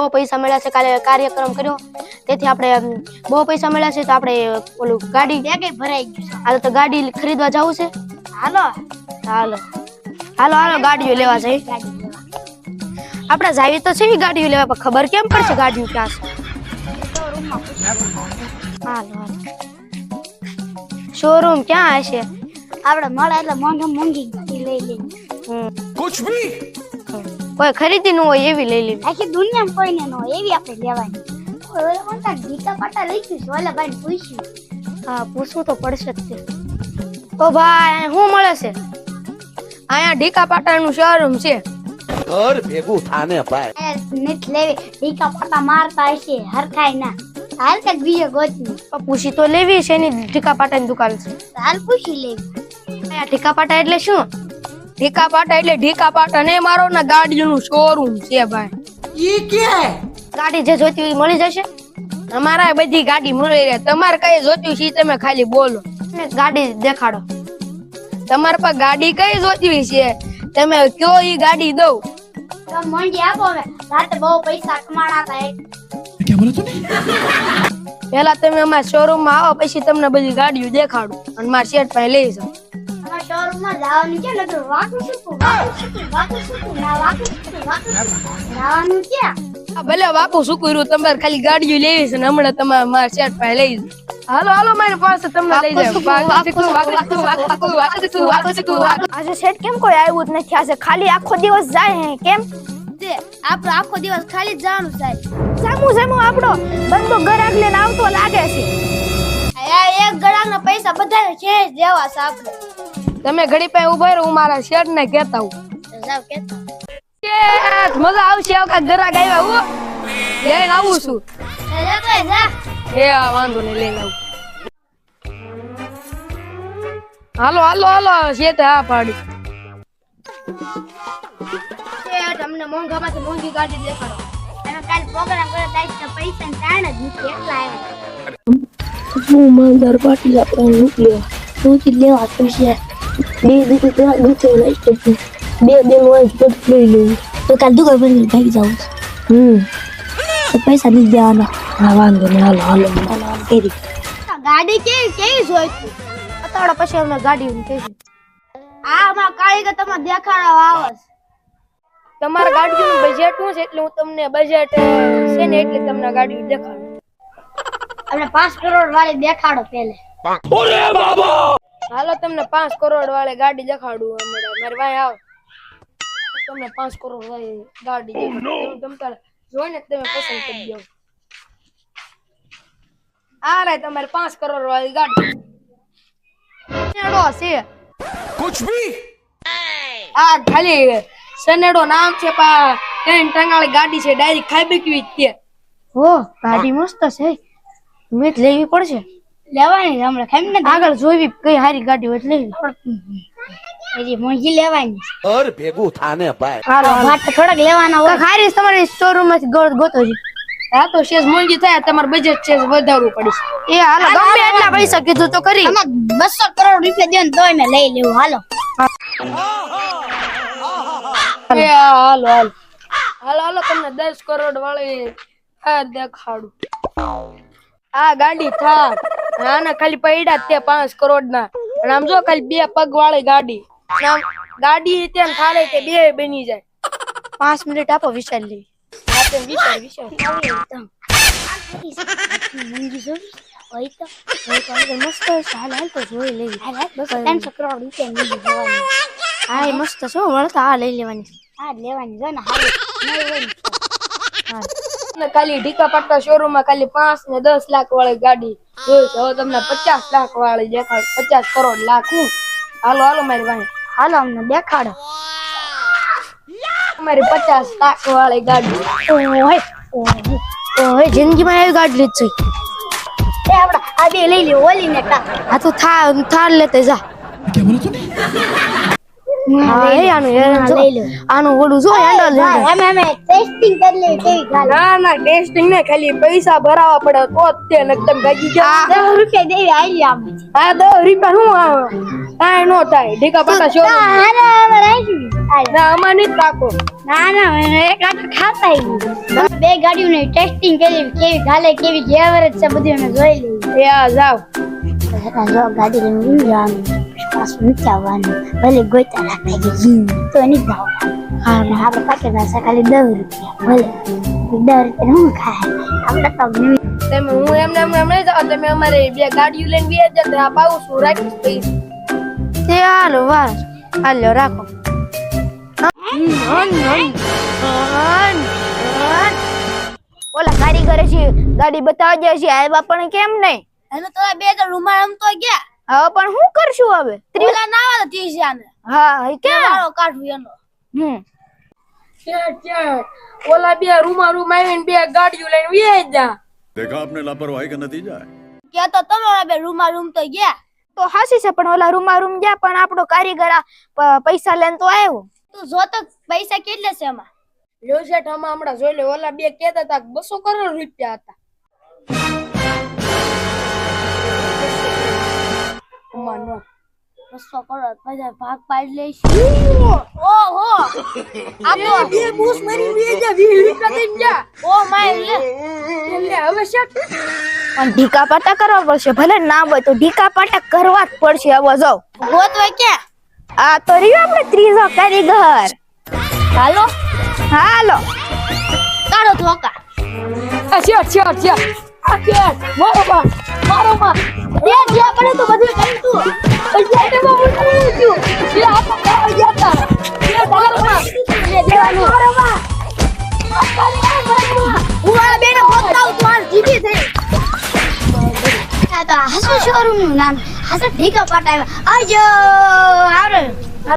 બહુ પૈસા મળ્યા છે કાલે કાર્યક્રમ કર્યો. તેથી આપણે બહુ પૈસા મળ્યા છે તો આપણે ઓલું ગાડી ત્યાં કઈ ભરાઈ ગયું હાલો તો ગાડી ખરીદવા જવું છે? હાલો. હાલો. હાલો હાલો ગાડીઓ લેવા જઈ આપણે જઈએ તો છે ગાડીઓ લેવા પણ ખબર કેમ પડશે ગાડીઓ ક્યાં છે? હાલો શોરૂમ ક્યાં હશે? આપણે મળે એટલે મોંઘા મોંઘી લઈ લઈએ. કુછ ભી કોઈ ખરીદી નું હોય એવી લઈ લેવી આખી દુનિયામાં કોઈને ન હોય એવી આપણે લેવાની. ઓલા કોણતા ગીતા પાટા લઈશું ઓલા ભાઈને પૂછ્યું. હા પૂછવું તો પડશે જ તે. ઓ ભાઈ શું મળે છે? અહીંયા ઢીકા પાટાનું શોરૂમ છે. ઘર ભેગું થાને ભાઈ. નીત લેવી. ઢીકા પાટા મારતા હશે. હરખાય ના. હાલ કે બીજો ગોતની. પૂછી તો લેવી છે એની ઢીકા પાટાની દુકાન છે. હાલ પૂછી લેવી. અહીંયા ઢીકા પાટા એટલે શું? ઢીકા પાટા એટલે ઢીકા પાટા ને મારો ને ગાડીનું શોરૂમ છે ભાઈ. ગાડી જે જોતી હોય એ મળી જશે? અમારા બધી ગાડી મળી રહે. તમારે કઈ જોતી છે ઈ તમે ખાલી બોલો. ને ગાડી દેખાડો. તમાર પર ગાડી કઈ જોતી છે? તમે કયો ઈ ગાડી દઉં? તો મોંઘી આપો હવે. રાતે બહુ પૈસા કમાણા હતા એક પેલા તમે અમારા શોરૂમમાં આવો પછી તમને બધી ગાડીઓ દેખાડું. અને મારા શેઠ પાસે લઈ જાઓ. શોરૂમમાં જવાનું છે વાકું શું વાકું શું વાકું ના જવાનું ભલે બાપુ શું કર્યું તમારે ખાલી ગાડીઓ લેવી છે ને હમણાં તમારે મારા શેઠ પાસે લઈ જાઓ હાલો હાલો મારી પાસે તમને લઈ જાય આજે શેઠ કેમ કોઈ આવ્યું જ નથી આજે ખાલી આખો દિવસ જાય હે કેમ આપણો આખો દિવસ ખાલી જ જવાનું થાય સામું સામું આપણો બંદો ગરાક લઈને આવતો લાગે છે એક ગળાના પૈસા બધા છે જ દેવા છે આપણે તમે ઘડી પાસે ઊભા રહો હું મારા શેઠ ને કહેતા હું કેતા શેઠ, મજા આવશે આખા ઘરા ગાયવા હું. લઈને આવું છું. જા તો જા. એ વાંધો નહીં લઈને આવું. હાલો હાલો હાલો શેઠે હા પાડી. શેઠ અમને મોંઘામાંથી મોંઘી ગાડી દેખાડો. એનો કાલ પ્રોગ્રામ કર્યો તાઈ તો પૈસા તાણ જ નથી એટલા આવ્યા હું માલદાર પાટી આપણે સૌથી લેવા. પૈસા બે દીકરી પેલા શકું બે બેન હોય તો લઈ લેવું તો કાલ દુકાન પર ભાગી જાઉં હમ તો પૈસા નહીં દેવાના હા વાંધો નહીં હાલો હાલો હાલો કરી ગાડી કેવી કેવી જોઈતી અત્યારે પછી અમે ગાડી કહીશું આ અમાર કારીગર તમારે દેખાડવા આવે તમારા ગાડીનું બજેટ શું છે? એટલે હું તમને બજેટ છે ને એટલે તમને ગાડી દેખાડું. અમને પાંચ કરોડ વાળી દેખાડો પેલે. હાલો તમને પાંચ કરોડ વાળી ગાડી દેખાડું હમણાં મારી ભાઈ આવ. તમને પાંચ કરોડ વાળી ગાડી oh, દેખાડું. તમે તારે જોઈને તમે પસંદ કરી દો. આ રહી તમારે પાંચ કરોડ વાળી ગાડી. છે. કુછ ભી આ ખાલી સનેડો નામ છે પા ટેન ટંગાળી ગાડી છે ડાયરી ખાઈ બેકવી છે હો ગાડી મસ્ત છે. મેં લેવી પડશે. લેવાની હમણાં. કેમ ને આગળ જોઈવી કઈ હારી ગાડી હોય એટલે લેવી હજી મોંઘી લેવાની અર ભેગું થાને ભાઈ. હાલો માટે થોડાક લેવાના હોય. ખારી હારી તમારી શોરૂમમાંથી ગોળ ગોતો છે. હા તો શેઝ મોંઘી થાય તમારે બજેટ છે વધારવું પડશે એ હાલો ગમે એટલા પૈસા કીધું તો કરી. અમે બસો કરોડ રૂપિયા દે ને તોય મેં લઈ લેવું. હાલો. એ હાલો હાલો. હાલો હાલો તમને દસ કરોડ વાળી આ દેખાડું. આ ગાડી થાર અને ના ખાલી પૈડા તે પાંચ કરોડ ના અને આમ જો ખાલી બે પગ વાળી ગાડી આમ ગાડી તે થાળે તે બે બની જાય. પાંચ મિનિટ આપો વિચાર લી. વિચાર વિચાર હોય તો મસ્ત હાલ હાલ તો જોઈ લેવી હાલ હાલ બસો ત્રણસો કરોડ રૂપિયા મોંઘી જોવાની હા એ મસ્ત છે વળતા આ લઈ લેવાની હા લેવાની જો ને હાલ ને. ને ખાલી ઢીકા પડતા શોરૂમમાં ખાલી પાંચ ને દસ લાખ વાળી ગાડી. તમને પચાસ લાખ વાળી દેખાડ પચાસ કરોડ લાખ હું. હાલો હાલો મારી ભાઈ હાલો, અમને દેખાડો. તમારી પચાસ લાખ વાળી ગાડી. ઓય ઓય જિંદગીમાં એવી ગાડી લીધી છે. આ લઈ લે ઓલી આ તો થાર થાર લેતે જા. આનું ઓલું જો હેન્ડલ હેન્ડલ અમે અમે ટેસ્ટિંગ કરી લેવી કેવી ગાલ. ના ના ટેસ્ટિંગ ને ખાલી પૈસા ભરાવા પડે તો ભાગી રૂપિયા દેવી આમ રૂપિયા આવે કાંઈ નો થાય ઢીકા પાટા શો ના તાકો ના એક આટલું ખાતા. બે ગાડીઓને ટેસ્ટિંગ કરી કેવી ગાલે કેવી ગેવરેજ છે બધું અમે જોઈ લીધું એ જાવ. ગાડી લઈને જવાનું નથી ભલે ગોતા રાખે કે જીવ તો નહીં જવાનું અને આપણે પાકે પાસે ખાલી દસ રૂપિયા ભલે દસ રૂપિયા હું ખાય આપણે તમને તમે હું એમને એમને એમને જાઓ તમે અમારે બે ગાડીઓ લઈને બે હજાર આ પાઉં છું રાખીશ પૈસા તે હાલો વાર હાલો રાખો ઓલા કારીગરે છે ગાડી બતાવજે છે આવ્યા પણ કેમ નહીં એનો તો બે તો રૂમાલ રમતો ગયા હવે પણ શું કરશું હવે? ત્રીલા ના આવે ત્રીજાને હા કે વાળો કાઢું એનો? હમ. ઓલા બે રૂમા રૂમ આવીને બે ગાડીઓ લઈને વ્યાજ જા દેખા આપને લાપરવાહી કે નતીજા કે તો તમારા બે રૂમા રૂમ તો ગયા. તો હાસી છે પણ ઓલા રૂમા રૂમ ગયા પણ આપણો કારીગર પૈસા લઈને તો આવ્યો તું જો તો પૈસા કેટલા છે એમાં લ્યો શેઠ હમણાં જોઈ લે ઓલા બે કેતા હતા બસો કરોડ રૂપિયા હતા. બસો કરોડ પછી ભાગ પાડી લઈશ ઓહો! આ તો બે બે બૂસ મારી બે જા વીસ રૂપિયા જા. ઓ માય લે. એટલે હવે શેઠ પણ ઢીકા પાટા કરવા પડશે ભલે ના હોય તો ઢીકા પાટા કરવા જ પડશે હવે જાઓ ગોતવા ક્યાં આ તો રહ્યો આપણે ત્રીજો કારીગર. હાલો? હાલો. કાઢો ધોકા. આ શેઠ શેઠ શેઠ આ મારો મારો દે દે પડે તો બધું કરી તું. હાસુ શોરૂમનું નામ હાસુ ઠીકા પાટાવ્યા આવજો આવરે